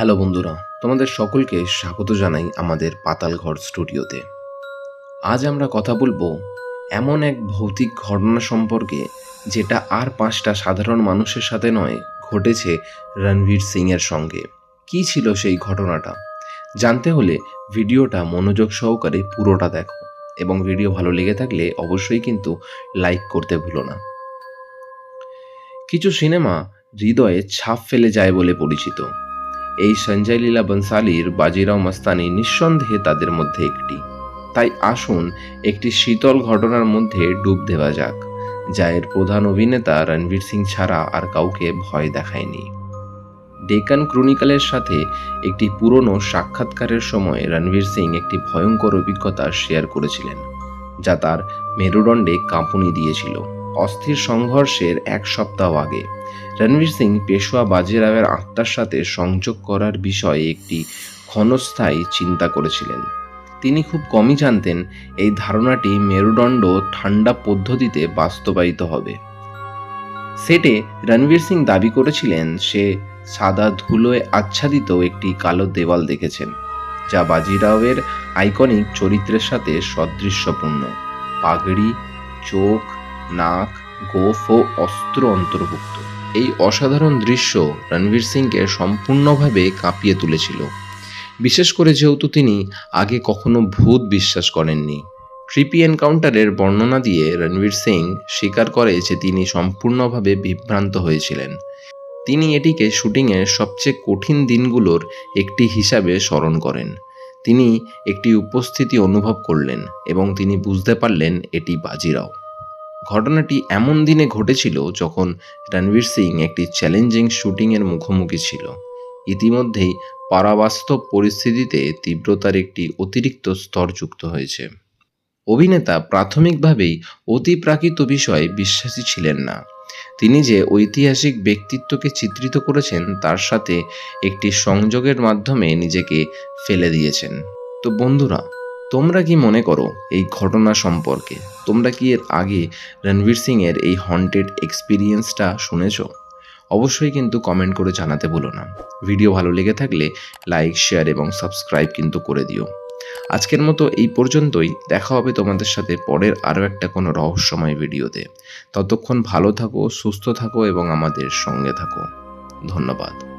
Hello বন্ধুরা, তোমাদের সকলকে স্বাগত জানাই আমাদের পাতালঘর স্টুডিওতে। আজ আমরা কথা বলব এমন এক ভৌতিক ঘটনা সম্পর্কে যেটা আর পাঁচটা সাধারণ মানুষের সাথে নয়, ঘটেছে রণবীর সিংয়ের সঙ্গে। কি ছিল সেই ঘটনাটা? জানতে হলে ভিডিওটা মনোযোগ সহকারে পুরোটা দেখো এবং ভিডিও ভালো লেগে থাকলে অবশ্যই কিন্তু লাইক করতে ভুলো না। কিছু সিনেমা হৃদয়ে ছাপ ফেলে যায় বলে পরিচিত। এই সঞ্জয় লীলা বনসালির বাজিরাও মস্তানি নিঃসন্দেহে তাদের মধ্যে একটি। তাই আসুন একটি শীতল ঘটনার মধ্যে ডুব দেওয়া যাক, যা এর প্রধান অভিনেতা রণবীর সিং ছাড়া আর কাউকে ভয় দেখায়নি। ডেকান ক্রনিকালের সাথে একটি পুরনো সাক্ষাৎকারের সময় রণবীর সিং একটি ভয়ঙ্কর অভিজ্ঞতা শেয়ার করেছিলেন, যা তার মেরুদণ্ডে কাঁপুনি দিয়েছিল। অস্থির সংঘর্ষের এক সপ্তাহ আগে। রণবীর সিং পেশোয়া বাজিরাওয়ের আত্মার সাথে সংযোগ করার বিষয়ে একটি ক্ষণস্থায়ী চিন্তা করেছিলেন। তিনি খুব কমই জানতেন এই ধারণাটি মেরুদণ্ড ঠান্ডা পদ্ধতিতে বাস্তবায়িত হবে। সেটে রণবীর সিং দাবি করেছিলেন, সে সাদা ধুলোয় আচ্ছাদিত একটি কালো দেওয়াল দেখেছেন, যা বাজিরাওয়ের আইকনিক চরিত্রের সাথে সদৃশ্যপূর্ণ। পাগড়ি, চোখ নাক, গোফ ও অস্ত্র অন্তর্ভুক্ত। এই অসাধারণ দৃশ্য রণবীর সিংকে সম্পূর্ণভাবে কাঁপিয়ে তুলেছিল। বিশেষ করে যেহেতু তিনি আগে কখনো ভূত বিশ্বাস করেননি। ট্রিপি এনকাউন্টারের বর্ণনা দিয়ে রণবীর সিং স্বীকার করে যে তিনি সম্পূর্ণভাবে বিভ্রান্ত হয়েছিলেন। তিনি এটিকে শুটিংয়ের সবচেয়ে কঠিন দিনগুলোর একটি হিসাবে স্মরণ করেন। তিনি একটি উপস্থিতি অনুভব করলেন এবং তিনি বুঝতে পারলেন এটি বাজিরাও। ঘটনাটি এমন দিনে ঘটেছিল যখন রণবীর সিং একটি চ্যালেঞ্জিং শুটিংয়ের মুখোমুখি ছিল। ইতিমধ্যেই পারাবাস্তব পরিস্থিতিতে তীব্রতার একটি অতিরিক্ত স্তর যুক্ত হয়েছে। অভিনেতা প্রাথমিকভাবেই অতিপ্রাকৃত বিষয়ে বিশ্বাসী ছিলেন না। তিনি যে ঐতিহাসিক ব্যক্তিত্বকে চিত্রিত করেছেন, তার সাথে একটি সংযোগের মাধ্যমে নিজেকে ফেলে দিয়েছেন। তো বন্ধুরা তোমরা কি মনে করো এই ঘটনা সম্পর্কে? তোমরা কি এর আগে রণবীর সিং এর এই হন্টেড এক্সপিরিয়েন্সটা শুনেছো? অবশ্যই কিন্তু কমেন্ট করে জানাতে ভুলো না। ভিডিও ভালো লেগে থাকলে লাইক শেয়ার এবং সাবস্ক্রাইব কিন্তু করে দিও। আজকের মতো এই পর্যন্তই। দেখা হবে তোমাদের সাথে পরের আরও একটা কোনো রহস্যময় ভিডিওতে ততক্ষণ ভালো থাকো, সুস্থ থাকো এবং আমাদের সঙ্গে থাকো। ধন্যবাদ।